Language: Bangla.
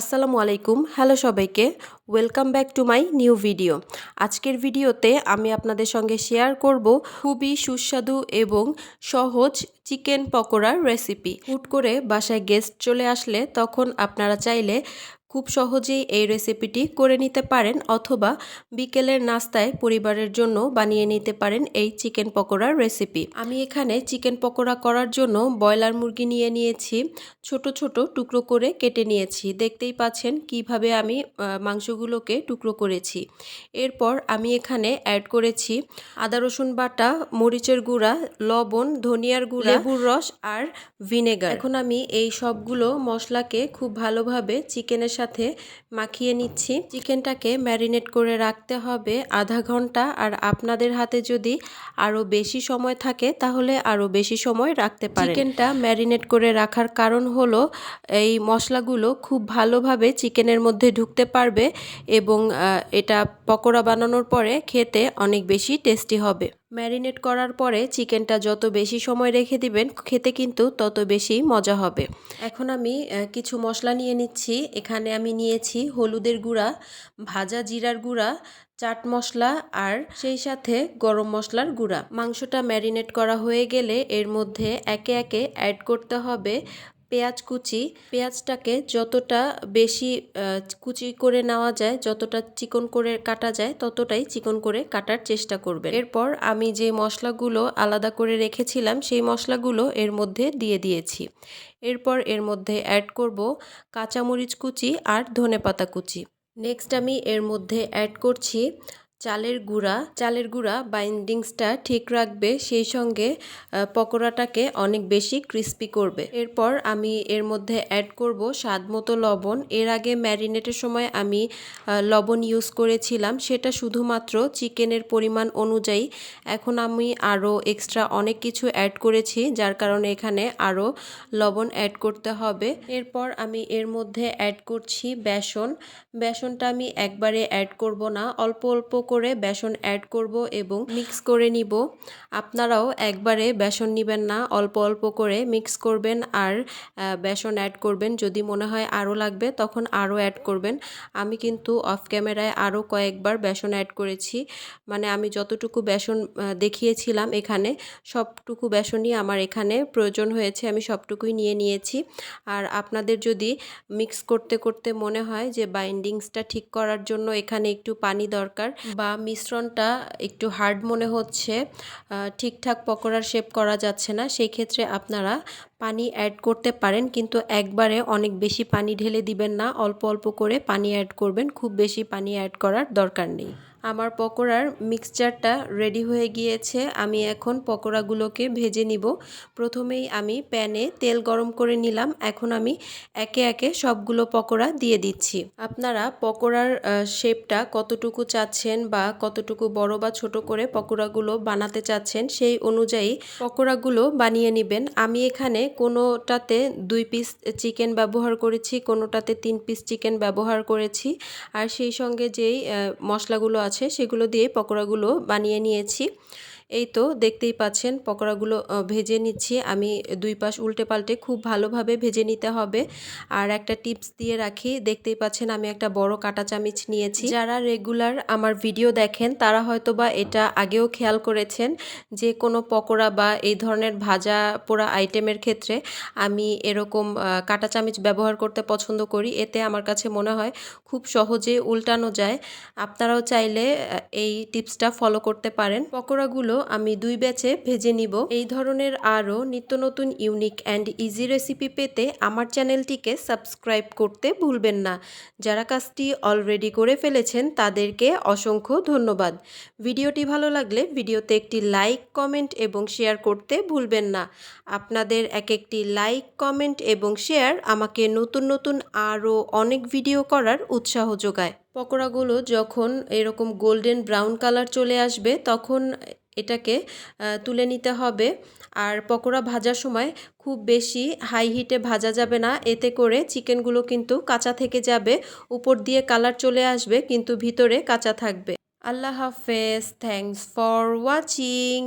আসসালামু আলাইকুম, হ্যালো সবাইকে, welcome back to my new video. আজকের ভিডিওতে আমি আপনাদের সঙ্গে শেয়ার করব খুবই সুস্বাদু এবং সহজ চিকেন পকোড়ার রেসিপি। হুট করে বাসায় গেস্ট চলে আসলে তখন আপনারা চাইলে খুব সহজেই এই রেসিপিটি করে নিতে পারেন অথবা বিকেলের নাস্তায় পরিবারের জন্য বানিয়ে নিতে পারেন এই চিকেন পকোড়ার রেসিপি আমি এখানে চিকেন পকোড়া করার জন্য ব্রয়লার মুরগি নিয়ে নিয়েছি। ছোট ছোট টুকরো করে কেটে নিয়েছি। দেখতেই পাচ্ছেন কীভাবে আমি মাংসগুলোকে টুকরো করেছি। এরপর আমি এখানে অ্যাড করেছি আদা, রসুন বাটা, মরিচের গুঁড়া, লবণ, ধনিয়ার গুঁড়া, লেবুর রস আর ভিনেগার এখন আমি এই সবগুলো মশলাকে খুব ভালোভাবে চিকেনের মাখিয়ে নিচ্ছি। চিকেনটাকে ম্যারিনেট করে রাখতে হবে আধা ঘণ্টা। আর আপনাদের হাতে যদি আরও বেশি সময় থাকে, তাহলে আরও বেশি সময় রাখতে পারেন। চিকেনটা ম্যারিনেট করে রাখার কারণ হলো, এই মশলাগুলো খুব ভালোভাবে চিকেনের মধ্যে ঢুকতে পারবে এবং এটা পকোড়া বানানোর পরে খেতে অনেক বেশি টেস্টি হবে। ম্যারিনেট করার পরে চিকেনটা যত বেশি সময় রেখে দিবেন, খেতে কিন্তু তত বেশি মজা হবে। এখন আমি কিছু মশলা নিয়ে নিচ্ছি। এখানে আমি নিয়েছি হলুদের গুঁড়া, ভাজা জিরার গুঁড়া, চাট মশলা আর সেই সাথে গরম মশলার গুঁড়া। মাংসটা ম্যারিনেট করা হয়ে গেলে এর মধ্যে একে একে অ্যাড করতে হবে পেঁয়াজ কুচি, পেঁয়াজটাকে যতটা বেশি কুচি করে নেওয়া যায়, যতটা চিকন করে কাটা যায়, ততটাই চিকন করে কাটার চেষ্টা করবে এরপর আমি যে মশলাগুলো আলাদা করে রেখেছিলাম, সেই মশলাগুলো এর মধ্যে দিয়ে দিয়েছি। এরপর এর মধ্যে অ্যাড করব কাঁচামরিচ কুচি আর ধনে পাতা কুচি। নেক্সট আমি এর মধ্যে অ্যাড করছি চালের গুঁড়া চালের গুঁড়া বাইন্ডিংসটা ঠিক রাখবে, সেই সঙ্গে পকোড়াটাকে অনেক বেশি ক্রিস্পি করবে। এরপর আমি এর মধ্যে অ্যাড করব স্বাদ মতো লবণ। এর আগে ম্যারিনেটের সময় আমি লবণ ইউজ করেছিলাম। সেটা শুধুমাত্র চিকেনের পরিমাণ অনুযায়ী। এখন আমি আরও এক্সট্রা অনেক কিছু অ্যাড করেছি, যার কারণে এখানে আরও লবণ অ্যাড করতে হবে। এরপর আমি এর মধ্যে অ্যাড করছি বেসন। বেসনটা আমি একবারে অ্যাড করব না। অল্প অল্প করে বেসন অ্যাড করব এবং মিক্স করে নিব। আপনারাও একবারে বেসন নেবেন না, অল্প অল্প করে মিক্স করবেন আর বেসন অ্যাড করবেন। যদি মনে হয় আরও লাগবে, তখন আরও অ্যাড করবেন। আমি কিন্তু অফ ক্যামেরায় আরও কয়েকবার বেসন অ্যাড করেছি। মানে আমি যতটুকু বেসন দেখিয়েছিলাম এখানে, সবটুকু বেসনই আমার এখানে প্রয়োজন হয়েছে। আমি সবটুকুই নিয়ে নিয়েছি। আর আপনাদের যদি মিক্স করতে করতে মনে হয় যে বাইন্ডিংসটা ঠিক করার জন্য এখানে একটু পানি দরকার বা মিশ্রণটা একটু হার্ড মনে হচ্ছে ঠিকঠাক পকোড়ার শেপ করা যাচ্ছে না, সেই ক্ষেত্রে আপনারা পানি অ্যাড করতে পারেন, কিন্তু একবারে অনেক বেশি পানি ঢেলে দিবেন না, অল্প অল্প করে পানি অ্যাড করবেন, খুব বেশি পানি অ্যাড করার দরকার নেই। আমার পকোড়ার মিক্সচারটা রেডি হয়ে গিয়েছে। আমি এখন পকোড়াগুলোকে ভেজে নিব। প্রথমেই আমি প্যানে তেল গরম করে নিলাম। এখন আমি একে একে সবগুলো পকোড়া দিয়ে দিচ্ছি। আপনারা পকোড়ার শেপটা কতটুকু চাচ্ছেন বা কতটুকু বড় বা ছোট করে পকোড়াগুলো বানাতে চাচ্ছেন সেই অনুযায়ী পকোড়াগুলো বানিয়ে নেবেন। আমি এখানে কোনোটাতে দুই পিস চিকেন ব্যবহার করেছি, কোনোটাতে তিন পিস চিকেন ব্যবহার করেছি। আর সেই সঙ্গে যেই মশলাগুলো আছে সেগুলো দিয়ে পকোড়াগুলো বানিয়ে নিয়েছি। এই তো দেখতেই পাচ্ছেন পকোড়াগুলো ভেজে নিচ্ছি। আমি দুই পাশ উল্টে পাল্টে খুব ভালোভাবে ভেজে নিতে হবে। আর একটা টিপস দিয়ে রাখি, দেখতেই পাচ্ছেন আমি একটা বড় কাটা চামিচ নিয়েছি। যারা রেগুলার আমার ভিডিও দেখেন, তারা হয়তো বা এটা আগেও খেয়াল করেছেন যে কোনো পকোড়া বা এই ধরনের ভাজা পোড়া আইটেমের ক্ষেত্রে আমি এরকম কাটা চামিচ ব্যবহার করতে পছন্দ করি। এতে আমার কাছে মনে হয় খুব সহজে উল্টানো যায়। আপনারাও চাইলে এই টিপসটা ফলো করতে পারেন। পকোড়াগুলো আমি দুই ব্যাচে ভেজে নিব। এই ধরনের আরও নিত্য নতুন, ইউনিক অ্যান্ড ইজি রেসিপি পেতে আমার চ্যানেলটিকে সাবস্ক্রাইব করতে ভুলবেন না। যারা কাজটি অলরেডি করে ফেলেছেন, তাদেরকে অসংখ্য ধন্যবাদ। ভিডিওটি ভালো লাগলে ভিডিওতে একটি লাইক, কমেন্ট এবং শেয়ার করতে ভুলবেন না। আপনাদের এক একটি লাইক, কমেন্ট এবং শেয়ার আমাকে নতুন নতুন আরও অনেক ভিডিও করার উৎসাহ যোগায়। পকোড়াগুলো যখন এরকম গোল্ডেন ব্রাউন কালার চলে আসবে, তখন এটাকে তুলে নিতে হবে। আর পকোড়া ভাজার সময় খুব বেশি হাই হিটে ভাজা যাবে না। এতে করে চিকেনগুলো কিন্তু কাঁচা থেকে যাবে। উপর দিয়ে কালার চলে আসবে, কিন্তু ভিতরে কাঁচা থাকবে। আল্লাহ হাফেজ। Thanks for watching